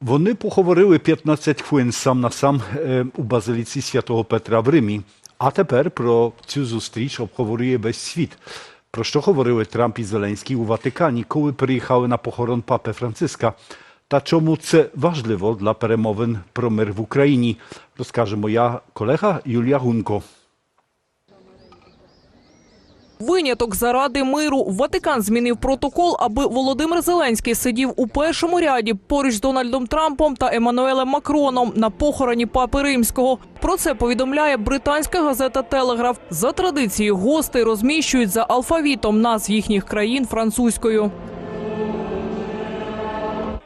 Вони поговорили 15 хвилин сам на сам е, у базиліці святого Петра в Римі. А тепер про цю зустріч обговорює весь світ. Про що говорили Трамп і Зеленський у Ватикані, коли приїхали на похорон папи Франциска? Та чому це важливо для перемовин про мир в Україні, розкаже моя колега Юлія Гунко. Виняток заради миру. Ватикан змінив протокол, аби Володимир Зеленський сидів у першому ряді поруч з Дональдом Трампом та Еммануелем Макроном на похороні папи римського. Про це повідомляє британська газета Телеграф. За традицією гостей розміщують за алфавітом назв їхніх країн французькою.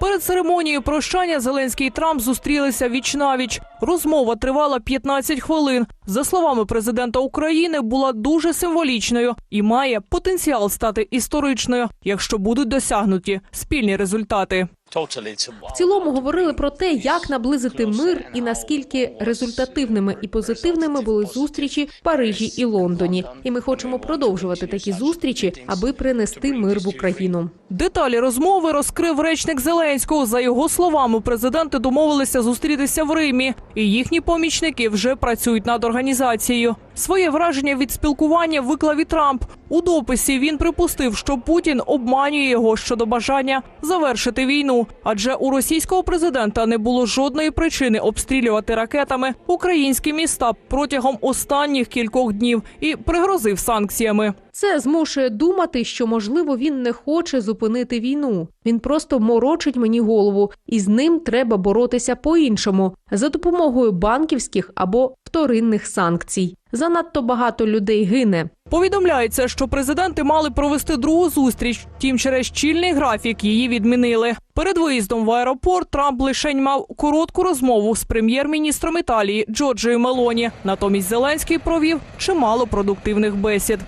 Перед церемонією прощання Зеленський і Трамп зустрілися віч навіч. Розмова тривала 15 хвилин. За словами президента України, була дуже символічною і має потенціал стати історичною, якщо будуть досягнуті спільні результати. В цілому говорили про те, як наблизити мир і наскільки результативними і позитивними були зустрічі в Парижі і Лондоні. І ми хочемо продовжувати такі зустрічі, аби принести мир в Україну. Деталі розмови розкрив речник Зеленського. За його словами, президенти домовилися зустрітися в Римі, і їхні помічники вже працюють над організацією. Своє враження від спілкування виклав і Трамп. У дописі він припустив, що Путін обманює його щодо бажання завершити війну, адже у російського президента не було жодної причини обстрілювати ракетами українські міста протягом останніх кількох днів і пригрозив санкціями. Це змушує думати, що можливо він не хоче зупинити війну. Він просто морочить мені голову, і з ним треба боротися по-іншому за допомогою банківських або вторинних санкцій. Занадто багато людей гине. Повідомляється, що президенти мали провести другу зустріч. Втім, через щільний графік її відмінили. Перед виїздом в аеропорт Трамп лишень мав коротку розмову з прем'єр-міністром Італії Джорджією Мелоні. Натомість Зеленський провів чимало продуктивних бесід.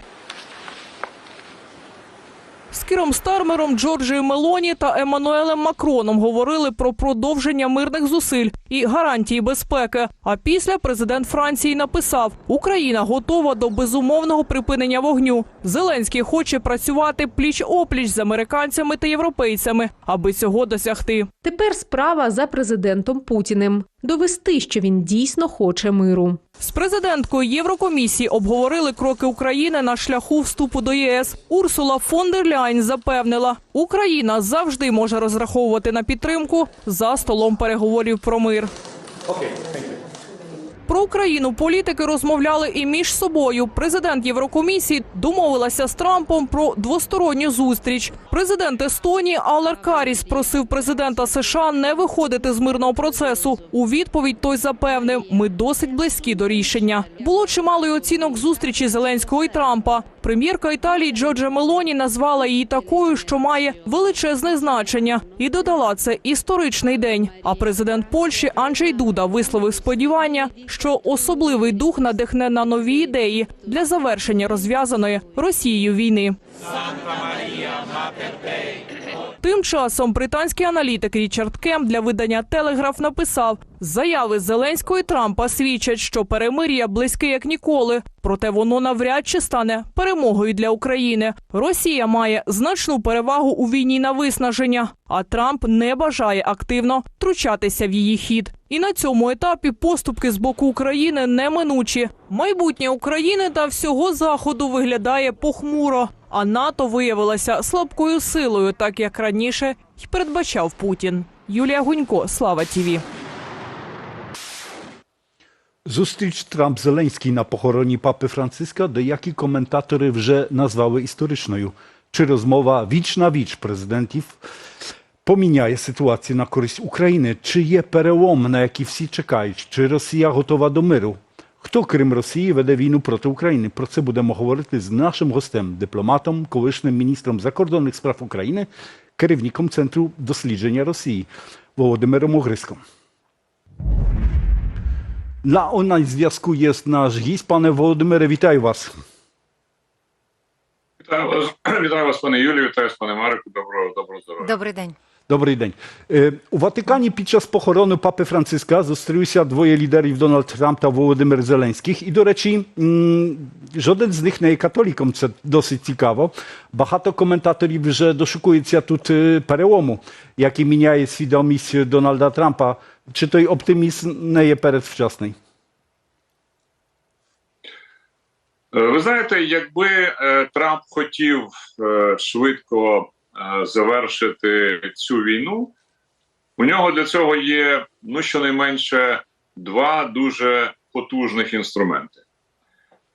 З Кіром Стармером, Джорджією Мелоні та Еммануелем Макроном говорили про продовження мирних зусиль і гарантії безпеки. А після президент Франції написав: Україна готова до безумовного припинення вогню. Зеленський хоче працювати пліч опліч з американцями та європейцями, аби цього досягти. Тепер справа за президентом Путіним довести, що він дійсно хоче миру. З президенткою Єврокомісії обговорили кроки України на шляху вступу до ЄС. Урсула фон дер Ляйн запевнила, Україна завжди може розраховувати на підтримку за столом переговорів про мир. Про Україну політики розмовляли і між собою. Президент Єврокомісії домовилася з Трампом про двосторонню зустріч. Президент Естонії Алар Каріс просив президента США не виходити з мирного процесу. У відповідь той запевнив, ми досить близькі до рішення. Було чимало й оцінок зустрічі Зеленського і Трампа. Прем'єрка Італії Джорджа Мелоні назвала її такою, що має величезне значення, і додала це історичний день. А президент Польщі Анджей Дуда висловив сподівання, що особливий дух надихне на нові ідеї для завершення розв'язаної Росією війни. Тим часом британський аналітик Річард Кем для видання Телеграф написав: заяви Зеленського і Трампа свідчать, що перемир'я близьке як ніколи. Проте воно навряд чи стане перемогою для України. Росія має значну перевагу у війні на виснаження, а Трамп не бажає активно втручатися в її хід. І на цьому етапі поступки з боку України неминучі. Майбутнє України та всього заходу виглядає похмуро. А НАТО виявилася слабкою силою, так як раніше й передбачав Путін. Юлія Гунько, Слава Тіві. Зустріч Трамп-Зеленський на похороні папи Франциска, деякі коментатори вже назвали історичною. Чи розмова віч на віч президентів поміняє ситуацію на користь України? Чи є перелом, на який всі чекають? Чи Росія готова до миру? Хто, крім Росії, веде війну проти України? Про це будемо говорити з нашим гостем, дипломатом, колишнім міністром закордонних справ України, керівником Центру дослідження Росії Володимиром Огриском. Na online związku jest nasz gist. Panie Володимире, вітаю вас. Вітаю вас, вітаю вас, пане Юлію, вітаю вас, пане Марику. Доброго, доброго здоров'я. Добрий день. Добрий день. Е, У Ватикані під час похорону папи Франциска зустрілися двоє лідерів Дональд Трамп та Володимир Зеленських. І, до речі, м, жоден з них не є католіком. Це досить цікаво. Багато коментаторів вже дошукується тут е, перелому, який міняє свідомість Дональда Трампа. Чи той оптимізм не є передвчасний? Е, Ви знаєте, якби е, Трамп хотів е, швидко е, завершити цю війну, у нього для цього є ну щонайменше два дуже потужних інструменти.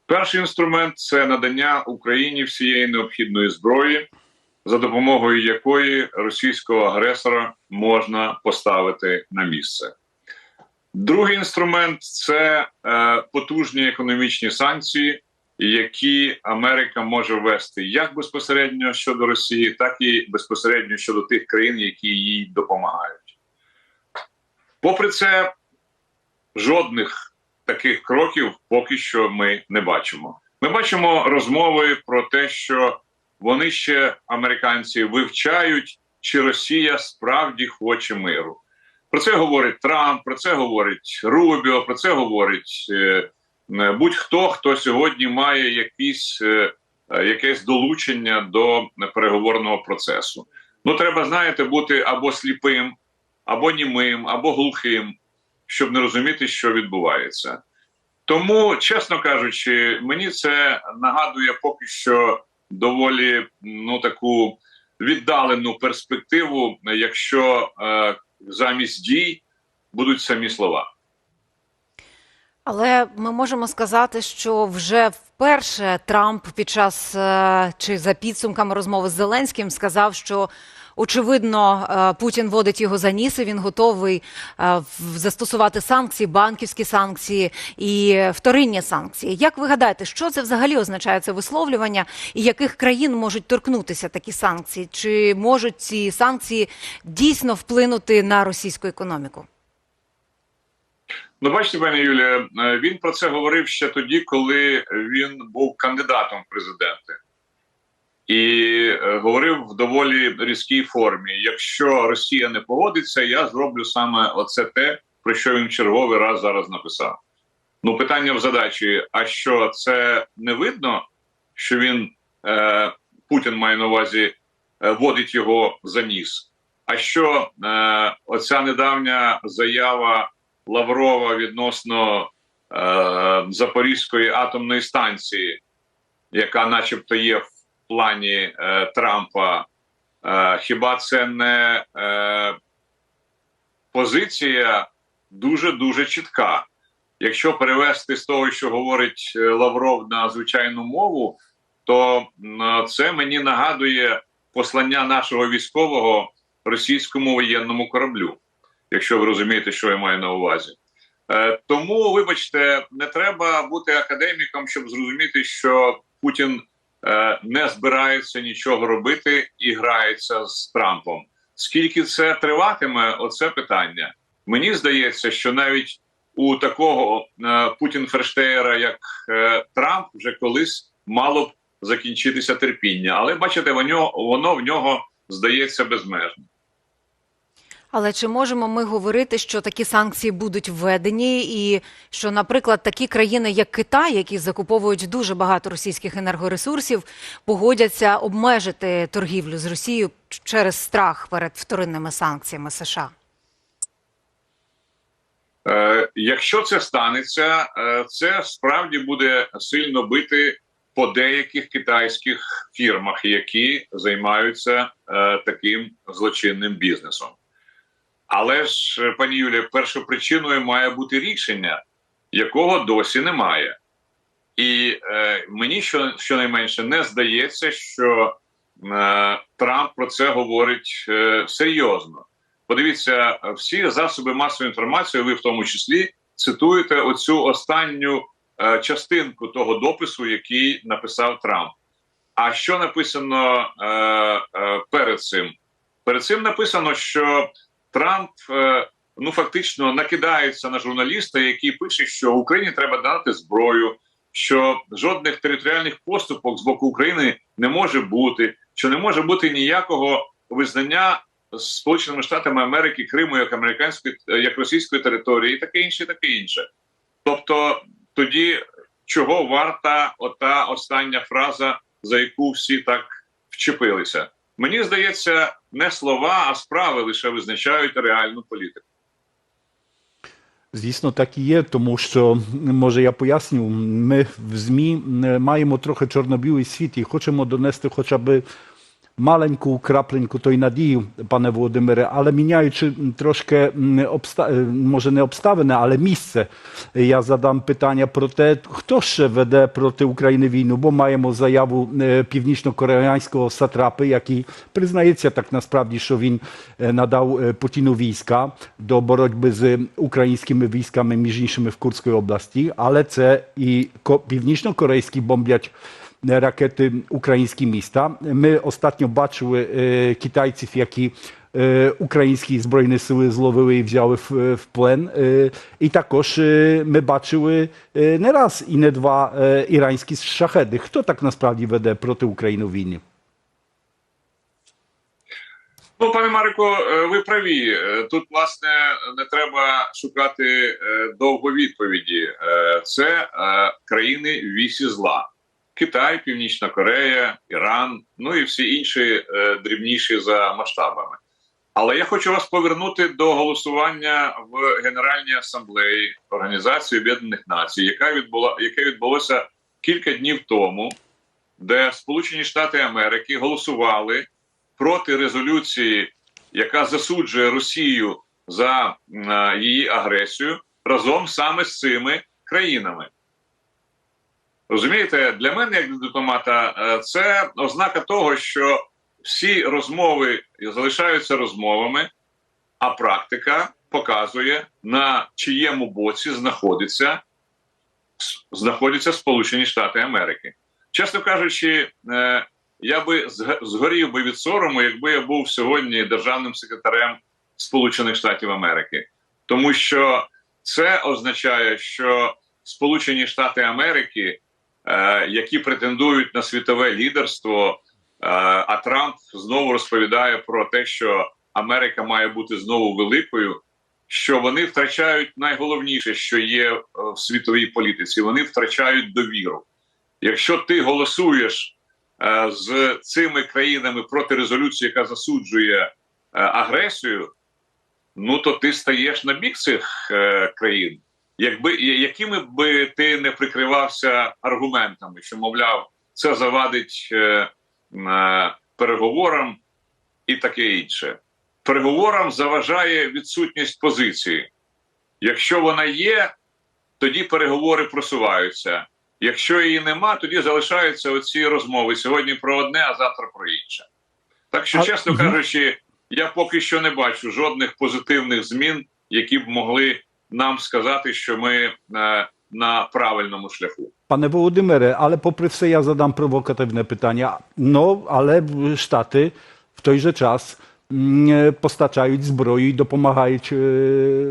Перший інструмент це надання Україні всієї необхідної зброї, за допомогою якої російського агресора можна поставити на місце. Другий інструмент це е, потужні економічні санкції, які Америка може ввести як безпосередньо щодо Росії, так і безпосередньо щодо тих країн, які їй допомагають. Попри це, жодних таких кроків поки що ми не бачимо. Ми бачимо розмови про те, що вони ще американці вивчають, чи Росія справді хоче миру. Про це говорить Трамп, про це говорить Рубіо, про це говорить е, будь-хто, хто сьогодні має якісь, е, е, якесь долучення до переговорного процесу. Ну, треба, знаєте, бути або сліпим, або німим, або глухим, щоб не розуміти, що відбувається. Тому, чесно кажучи, мені це нагадує поки що доволі ну таку віддалену перспективу, якщо е, замість дій будуть самі слова. Але ми можемо сказати, що вже вперше Трамп під час е, чи за підсумками розмови з Зеленським сказав, що очевидно е, Путін водить його за ніс, і він готовий е, застосувати санкції, банківські санкції і вторинні санкції. Як ви гадаєте, що це взагалі означає це висловлювання, і яких країн можуть торкнутися такі санкції? Чи можуть ці санкції дійсно вплинути на російську економіку? Ну, бачите, пані Юлія, е, він про це говорив ще тоді, коли він був кандидатом в президенти. І е, говорив в доволі різкій формі: якщо Росія не погодиться, я зроблю саме оце те, про що він черговий раз зараз написав. Ну, питання в задачі: а що це не видно, що він е, Путін має на увазі е, водить його за ніс? А що е, оця недавня заява Лаврова відносно е, Запорізької атомної станції, яка, начебто, є в плані е, Трампа. Е, хіба це не е, позиція дуже дуже чітка? Якщо перевести з того, що говорить е, Лавров на звичайну мову, то це мені нагадує послання нашого військового російському воєнному кораблю якщо ви розумієте, що я маю на увазі. Е, тому, вибачте, не треба бути академіком, щоб зрозуміти, що Путін е, не збирається нічого робити і грається з Трампом. Скільки це триватиме, оце питання. Мені здається, що навіть у такого е, Путін Ферштеєра, як Трамп, вже колись мало б закінчитися терпіння. Але бачите, воно, в нього здається безмежним. Але чи можемо ми говорити, що такі санкції будуть введені, і що, наприклад, такі країни, як Китай, які закуповують дуже багато російських енергоресурсів, погодяться обмежити торгівлю з Росією через страх перед вторинними санкціями США? Е, якщо це станеться, е, це справді буде сильно бити по деяких китайських фірмах, які займаються е, таким злочинним бізнесом. Але ж, е, пані Юлія, першопричиною має бути рішення, якого досі немає. І е, мені що, щонайменше не здається, що е, Трамп про це говорить е, серйозно. Подивіться, всі засоби масової інформації, ви в тому числі цитуєте оцю останню е, частинку того допису, який написав Трамп. А що написано е, е, перед цим? Перед цим написано, що Трамп е, ну фактично накидається на журналіста, який пише, що Україні треба дати зброю, що жодних територіальних поступок з боку України не може бути, що не може бути ніякого визнання Сполученими Штатами Америки Криму як американської як російської території, і таке інше, і таке інше. Тобто, тоді чого варта ота остання фраза, за яку всі так вчепилися? Мені здається, не слова, а справи лише визначають реальну політику. Звісно, так і є, тому що може я поясню, ми в ЗМІ е, маємо трохи чорно-білий світ і хочемо донести хоча б маленьку крапленьку той надії, пане Володимире, але міняючи трошки м, обста... е, може не обставини, але місце, я задам питання про те, хто ще веде проти України війну, бо маємо заяву е, північно-кореанського сатрапи, який признається так насправді, що він е, надав е, Путіну війська до боротьби з українськими військами, між іншими в Курській області, ко- ракети українські міста. Ми ostatnio бачили е, китайців, які е, українські збройні сили зловили і взяли в, в плен. Е, і також ми бачили не раз і не два іранські шахеди. Хто так насправді веде проти України війні? Ну, пане Марику, е, ви праві. Е, Тут, власне, не треба шукати е, довго відповіді. Це країни вісі зла: Китай, Північна Корея, Іран, ну і всі інші е, дрібніші за масштабами. Але я хочу вас повернути до голосування в Генеральній асамблеї Організації Об'єднаних Націй, яка відбула, яке відбулося кілька днів тому, де Сполучені Штати Америки голосували проти резолюції, яка засуджує Росію за е, її агресію разом саме з цими країнами. Розумієте, для мене, як дипломата, е, це ознака того, що всі розмови залишаються розмовами, а практика показує, на чиєму боці знаходиться, знаходяться Сполучені Штати Америки. Чесно кажучи, е, я би згорів би від сорому, якби я був сьогодні державним секретарем Сполучених Штатів Америки, тому що це означає, що Сполучені Штати Америки, які претендують на світове лідерство, е, а Трамп знову розповідає про те, що Америка має бути знову великою. Що вони втрачають найголовніше, що є е, в світовій політиці, вони втрачають довіру. Якщо ти голосуєш е, з цими країнами проти резолюції, яка засуджує е, агресію, ну то ти стаєш на бік цих е, країн. Якби якими би ти не прикривався аргументами, що мовляв, це завадить е, е, переговорам і таке інше. Переговорам заважає відсутність позиції. Якщо вона є, тоді переговори просуваються. Якщо її нема, тоді залишаються оці розмови сьогодні про одне, а завтра про інше. Так що, чесно кажучи, я поки що не бачу жодних позитивних змін, які б могли нам сказати, що ми е, на правильному шляху. Panie Wołodymyre, ale popry все ja zadam prowokatywne pytania. No, ale Sztaty w tejże czas mm, постачають зброю і допомагають е,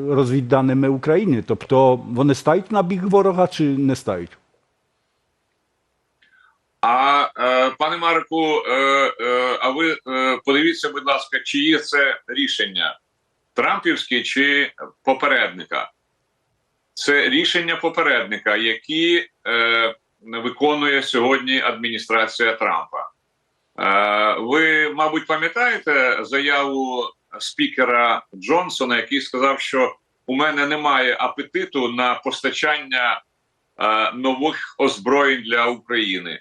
розвідданими України. Тобто вони стають на бік ворога чи не стають? А е, пане Марку, е, е, а ви е, подивіться, будь ласка, чиє це рішення Трампівське чи попередника? Це рішення попередника, які е, виконує сьогодні адміністрація Трампа. Е, ви, мабуть, пам'ятаєте заяву спікера Джонсона, який сказав, що у мене немає апетиту на постачання е, нових озброєнь для України.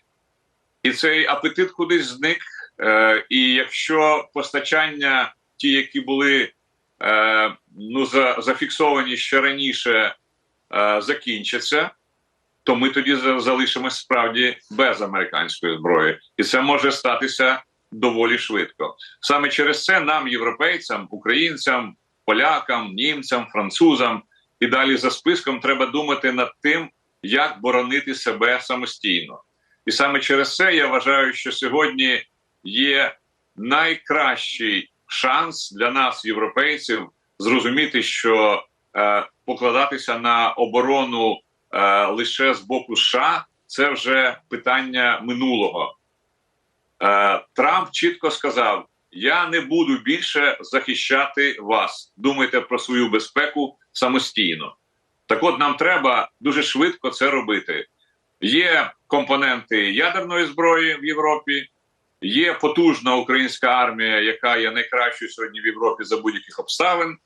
І цей апетит кудись зник. Е, і якщо постачання, ті, які були е, ну, за, зафіксовані ще раніше, е, закінчаться, то ми тоді за- залишимось справді без американської зброї, і це може статися доволі швидко. Саме через це нам, європейцям, українцям, полякам, німцям, французам і далі за списком треба думати над тим, як боронити себе самостійно. І саме через це я вважаю, що сьогодні є найкращий шанс для нас, європейців, зрозуміти, що е, покладатися на оборону е, лише з боку США це вже питання минулого. Е, Трамп чітко сказав: я не буду більше захищати вас. Думайте про свою безпеку самостійно. Так от нам треба дуже швидко це робити. Є компоненти ядерної зброї в Європі, є потужна українська армія, яка є найкращою сьогодні в Європі за будь-яких обставин.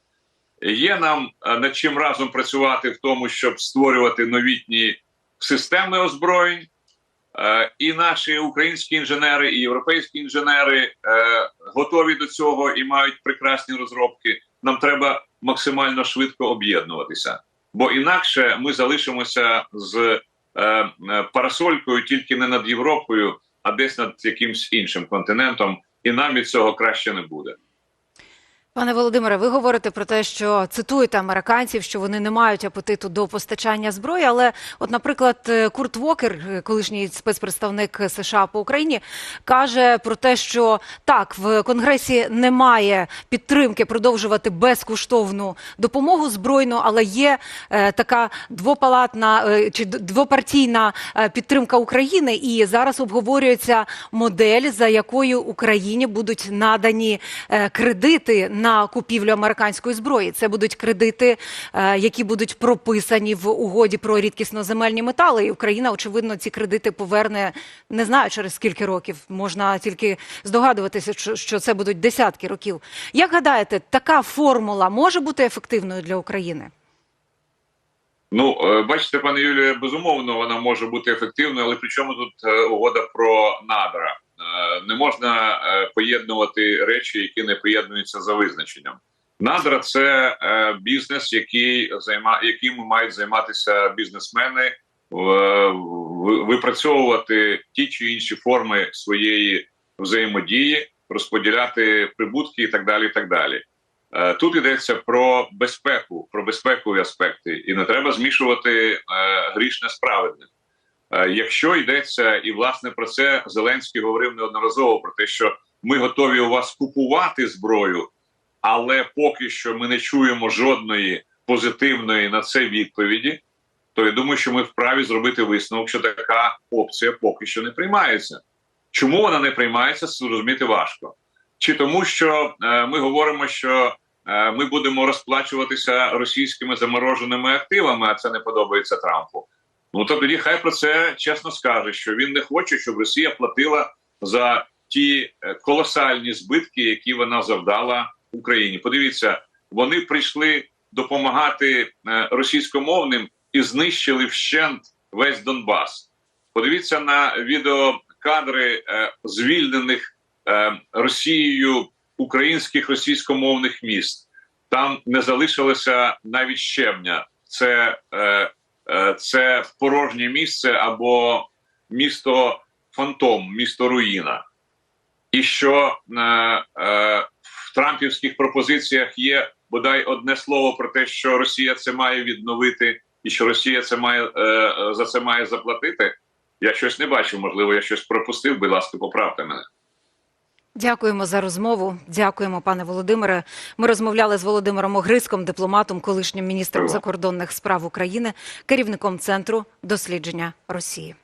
Є нам е, над чим разом працювати в тому, щоб створювати новітні системи озброєнь. Е, І наші українські інженери, і європейські інженери е, готові до цього і мають прекрасні розробки. Нам треба максимально швидко об'єднуватися, бо інакше ми залишимося з парасолькою тільки не над Європою, а десь над якимсь іншим континентом, і нам від цього краще не буде. Пане Володимире, ви говорите про те, що цитуєте американців, що вони не мають апетиту до постачання зброї. Але, от, наприклад, е, Курт Вокер, е, колишній спецпредставник США по Україні, каже про те, що так в Конгресі немає підтримки продовжувати безкоштовну допомогу збройну, але є е, така двопалатна е, чи двопартійна е, підтримка України, і зараз обговорюється модель, за якою Україні будуть надані е, кредити на купівлю американської зброї. Це будуть кредити, е, які будуть прописані в угоді про рідкісноземельні метали. І Україна, очевидно, ці кредити поверне не знаю через скільки років. Можна тільки здогадуватися, що- що це будуть десятки років. Як гадаєте, така формула може бути ефективною для України? Ну, е, бачите, пане Юлію, безумовно, вона може бути ефективною, але при чому тут е, угода про надра? Е, Не можна е, поєднувати речі, які не поєднуються за визначенням. Надра це е, бізнес, який займа, яким мають займатися бізнесмени, випрацьовувати ті чи інші форми своєї взаємодії, розподіляти прибутки і так далі. І так далі. Тут йдеться про безпеку, про безпекові аспекти, і не треба змішувати грішне з праведним. Е, Якщо йдеться, і власне про це Зеленський говорив неодноразово про те, що ми готові у вас купувати зброю, але поки що ми не чуємо жодної позитивної на це відповіді, то я думаю, що ми вправі зробити висновок, що така опція поки що не приймається. Чому вона не приймається, зрозуміти важко. Чи тому, що е, ми говоримо, що е, ми будемо розплачуватися російськими замороженими активами, а це не подобається Трампу. Ну то тоді хай про це чесно скаже, що він не хоче, щоб Росія платила за ті е, колосальні збитки, які вона завдала Україні. Подивіться, вони прийшли допомагати е, російськомовним і знищили вщент весь Донбас. Подивіться на відеокадри е, звільнених Росією українських російськомовних міст. Там не залишилося навіть щебня. Це, е, це порожнє місце або місто фантом, місто руїна. І що е, е, в трампівських пропозиціях є бодай одне слово про те, що Росія це має відновити, і що Росія це має за це має заплатити. Я щось не бачив, можливо, я щось пропустив. Будь ласка, поправте мене. Дякуємо за розмову. Дякуємо, пане Володимире. Ми розмовляли з Володимиром Огриском, дипломатом, колишнім міністром закордонних справ України, керівником центру дослідження Росії.